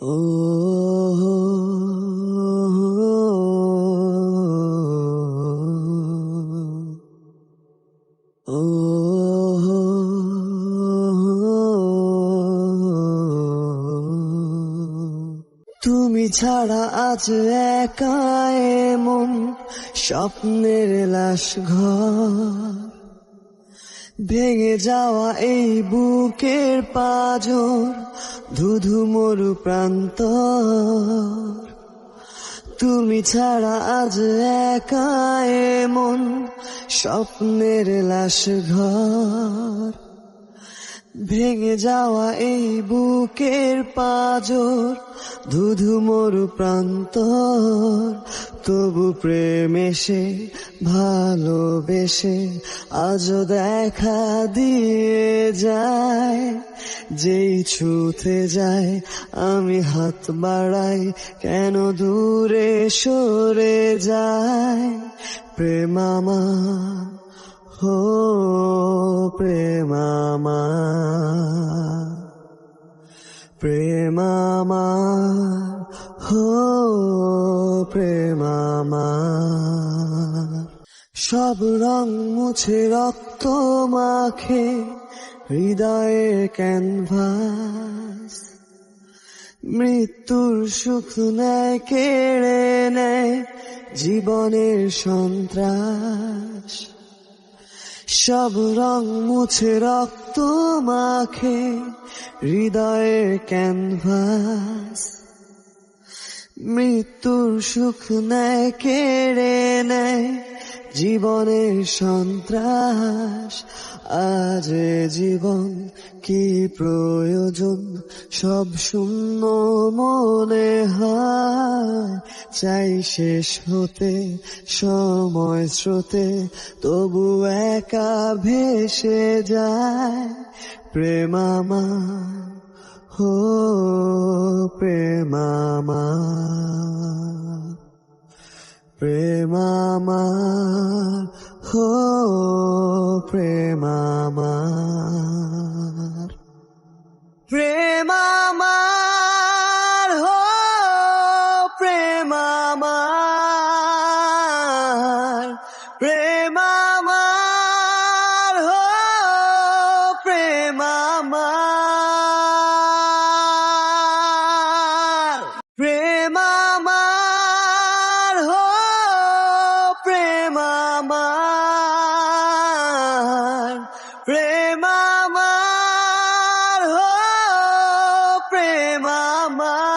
তুমি ছাড়া আজ একা মন স্বপ্নের লাশ ঘর। ভেঙে যাওয়া এই বুকের পাঝর ধুধু মরু প্রান্ত। তুমি ছাড়া আজ একা মন স্বপ্নের লাশ ঘর। ভেঙে যাওয়া এই বুকের পাজর, ধুধু মরু প্রান্তর। তবু প্রেম এসে, ভালোবেসে, আজও দেখা দিয়ে যায়। যেই ছুতে যায়, আমি হাত বাড়াই, কেন দূরে সরে যায়? প্রেম আমার হো প্রেমামা। প্রেমামা, হো প্রেমামা। সব রং মুছে রক্ত মাখে হৃদয়ে ক্যানভাস। মৃত্যুর সুখ নেয়, কেড়ে নেয় জীবনের সন্ত্রাস। সব রং মুছে রক্ত মাখে হৃদয়ের ক্যানভাস। মৃত্যুর সুখ নেয় কেড়ে নেয় জীবনের সন্ত্রাস, আজ জীবন কি প্রয়োজন? সব শূন্য মনে হয়। চাই শেষ হতে, সময় স্রোতে, তবু একা ভেসে যায়। প্রেমামা হো প্রেমামা প্রেমামা হো প্রেমামা প্রেমামা হো প্রেমামা mama.